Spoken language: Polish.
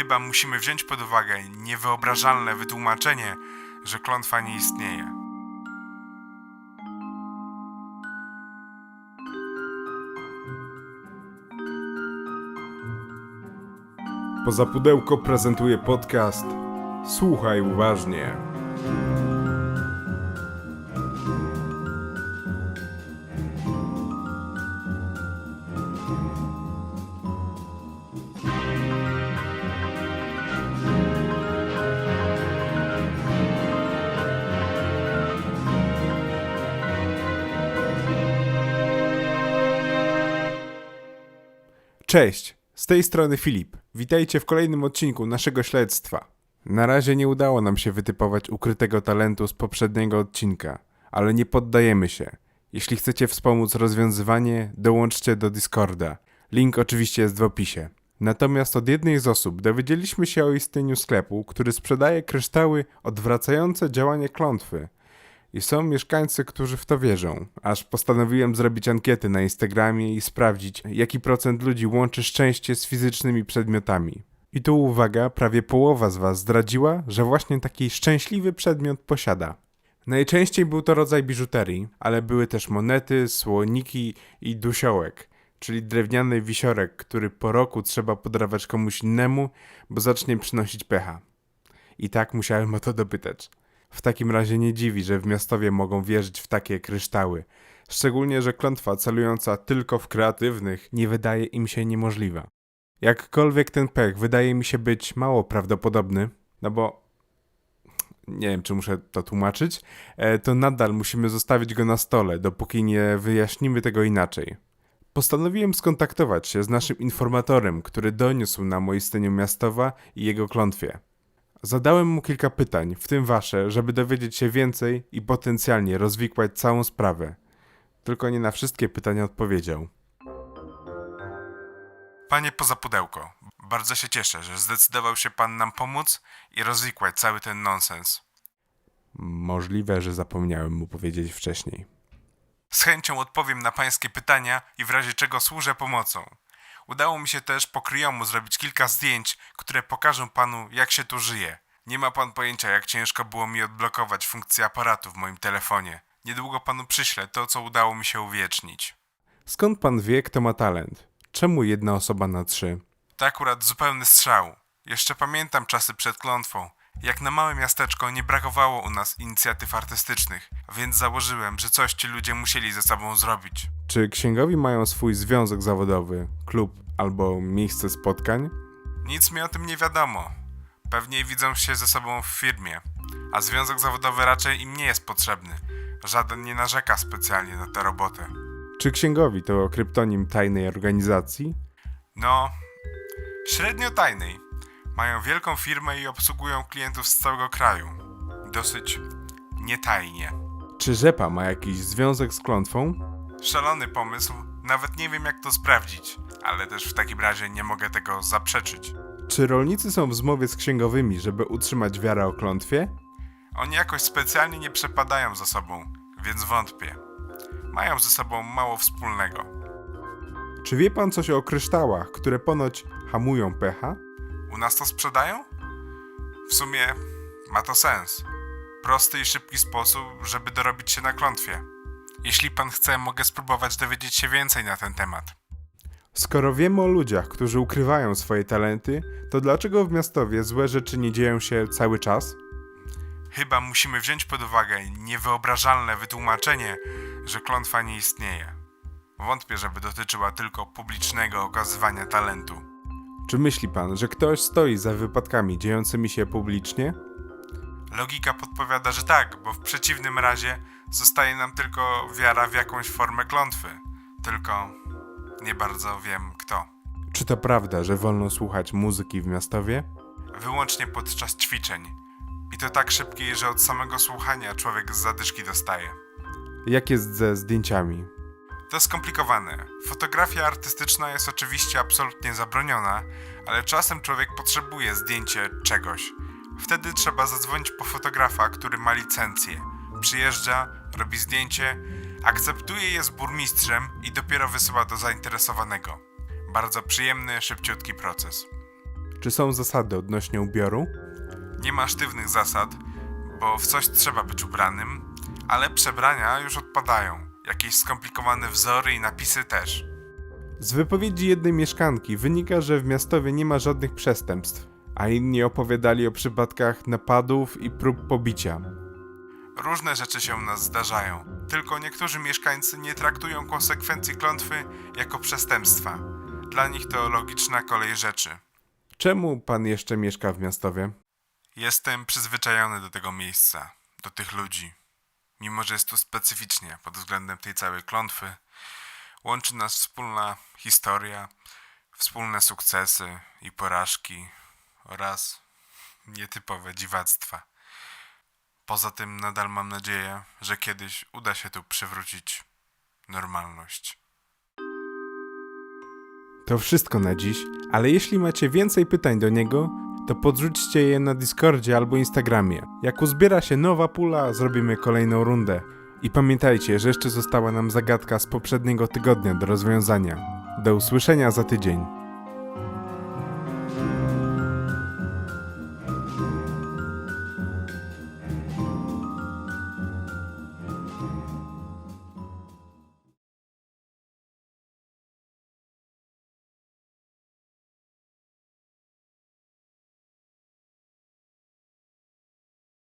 Chyba musimy wziąć pod uwagę niewyobrażalne wytłumaczenie, że klątwa nie istnieje. Poza pudełko prezentuje podcast Słuchaj uważnie. Cześć, z tej strony Filip. Witajcie w kolejnym odcinku naszego śledztwa. Na razie nie udało nam się wytypować ukrytego talentu z poprzedniego odcinka, ale nie poddajemy się. Jeśli chcecie wspomóc rozwiązywanie, dołączcie do Discorda. Link oczywiście jest w opisie. Natomiast od jednej z osób dowiedzieliśmy się o istnieniu sklepu, który sprzedaje kryształy odwracające działanie klątwy. I są mieszkańcy, którzy w to wierzą. Aż postanowiłem zrobić ankiety na Instagramie i sprawdzić, jaki procent ludzi łączy szczęście z fizycznymi przedmiotami. I tu uwaga, prawie połowa z Was zdradziła, że właśnie taki szczęśliwy przedmiot posiada. Najczęściej był to rodzaj biżuterii, ale były też monety, słoniki i dusiołek, czyli drewniany wisiorek, który po roku trzeba podarować komuś innemu, bo zacznie przynosić pecha. I tak musiałem o to dopytać. W takim razie nie dziwi, że w miastowie mogą wierzyć w takie kryształy. Szczególnie, że klątwa celująca tylko w kreatywnych nie wydaje im się niemożliwa. Jakkolwiek ten pech wydaje mi się być mało prawdopodobny, no bo nie wiem, czy muszę to tłumaczyć, e, to nadal musimy zostawić go na stole, dopóki nie wyjaśnimy tego inaczej. Postanowiłem skontaktować się z naszym informatorem, który doniósł nam o istnieniu miastowa i jego klątwie. Zadałem mu kilka pytań, w tym wasze, żeby dowiedzieć się więcej i potencjalnie rozwikłać całą sprawę. Tylko nie na wszystkie pytania odpowiedział. Panie poza pudełko, bardzo się cieszę, że zdecydował się pan nam pomóc i rozwikłać cały ten nonsens. Możliwe, że zapomniałem mu powiedzieć wcześniej. Z chęcią odpowiem na pańskie pytania i w razie czego służę pomocą. Udało mi się też po kryjomu zrobić kilka zdjęć, które pokażą panu, jak się tu żyje. Nie ma pan pojęcia, jak ciężko było mi odblokować funkcję aparatu w moim telefonie. Niedługo panu przyślę to, co udało mi się uwiecznić. Skąd pan wie, kto ma talent? Czemu jedna osoba na trzy? To akurat zupełny strzał. Jeszcze pamiętam czasy przed klątwą. Jak na małe miasteczko nie brakowało u nas inicjatyw artystycznych, więc założyłem, że coś ci ludzie musieli ze sobą zrobić. Czy księgowi mają swój związek zawodowy, klub albo miejsce spotkań? Nic mi o tym nie wiadomo. Pewnie widzą się ze sobą w firmie, a związek zawodowy raczej im nie jest potrzebny. Żaden nie narzeka specjalnie na tę robotę. Czy księgowi to kryptonim tajnej organizacji? No, średnio tajnej. Mają wielką firmę i obsługują klientów z całego kraju. Dosyć nietajnie. Czy rzepa ma jakiś związek z klątwą? Szalony pomysł, nawet nie wiem jak to sprawdzić, ale też w takim razie nie mogę tego zaprzeczyć. Czy rolnicy są w zmowie z księgowymi, żeby utrzymać wiarę o klątwie? Oni jakoś specjalnie nie przepadają za sobą, więc wątpię. Mają ze sobą mało wspólnego. Czy wie pan coś o kryształach, które ponoć hamują pecha? U nas to sprzedają? W sumie ma to sens. Prosty i szybki sposób, żeby dorobić się na klątwie. Jeśli pan chce, mogę spróbować dowiedzieć się więcej na ten temat. Skoro wiemy o ludziach, którzy ukrywają swoje talenty, to dlaczego w miastowie złe rzeczy nie dzieją się cały czas? Chyba musimy wziąć pod uwagę niewyobrażalne wytłumaczenie, że klątwa nie istnieje. Wątpię, żeby dotyczyła tylko publicznego okazywania talentu. Czy myśli pan, że ktoś stoi za wypadkami dziejącymi się publicznie? Logika podpowiada, że tak, bo w przeciwnym razie zostaje nam tylko wiara w jakąś formę klątwy. Tylko nie bardzo wiem kto. Czy to prawda, że wolno słuchać muzyki w miastowie? Wyłącznie podczas ćwiczeń. I to tak szybkiej, że od samego słuchania człowiek z zadyszki dostaje. Jak jest ze zdjęciami? To skomplikowane. Fotografia artystyczna jest oczywiście absolutnie zabroniona, ale czasem człowiek potrzebuje zdjęcie czegoś. Wtedy trzeba zadzwonić po fotografa, który ma licencję. Przyjeżdża, robi zdjęcie, akceptuje je z burmistrzem i dopiero wysyła do zainteresowanego. Bardzo przyjemny, szybciutki proces. Czy są zasady odnośnie ubioru? Nie ma sztywnych zasad, bo w coś trzeba być ubranym, ale przebrania już odpadają. Jakieś skomplikowane wzory i napisy też. Z wypowiedzi jednej mieszkanki wynika, że w Miastowie nie ma żadnych przestępstw, a inni opowiadali o przypadkach napadów i prób pobicia. Różne rzeczy się u nas zdarzają, tylko niektórzy mieszkańcy nie traktują konsekwencji klątwy jako przestępstwa. Dla nich to logiczna kolej rzeczy. Czemu pan jeszcze mieszka w Miastowie? Jestem przyzwyczajony do tego miejsca, do tych ludzi. Mimo, że jest tu specyficznie pod względem tej całej klątwy, łączy nas wspólna historia, wspólne sukcesy i porażki oraz nietypowe dziwactwa. Poza tym nadal mam nadzieję, że kiedyś uda się tu przywrócić normalność. To wszystko na dziś, ale jeśli macie więcej pytań do niego, to podrzućcie je na Discordzie albo Instagramie. Jak uzbiera się nowa pula, zrobimy kolejną rundę. I pamiętajcie, że jeszcze została nam zagadka z poprzedniego tygodnia do rozwiązania. Do usłyszenia za tydzień.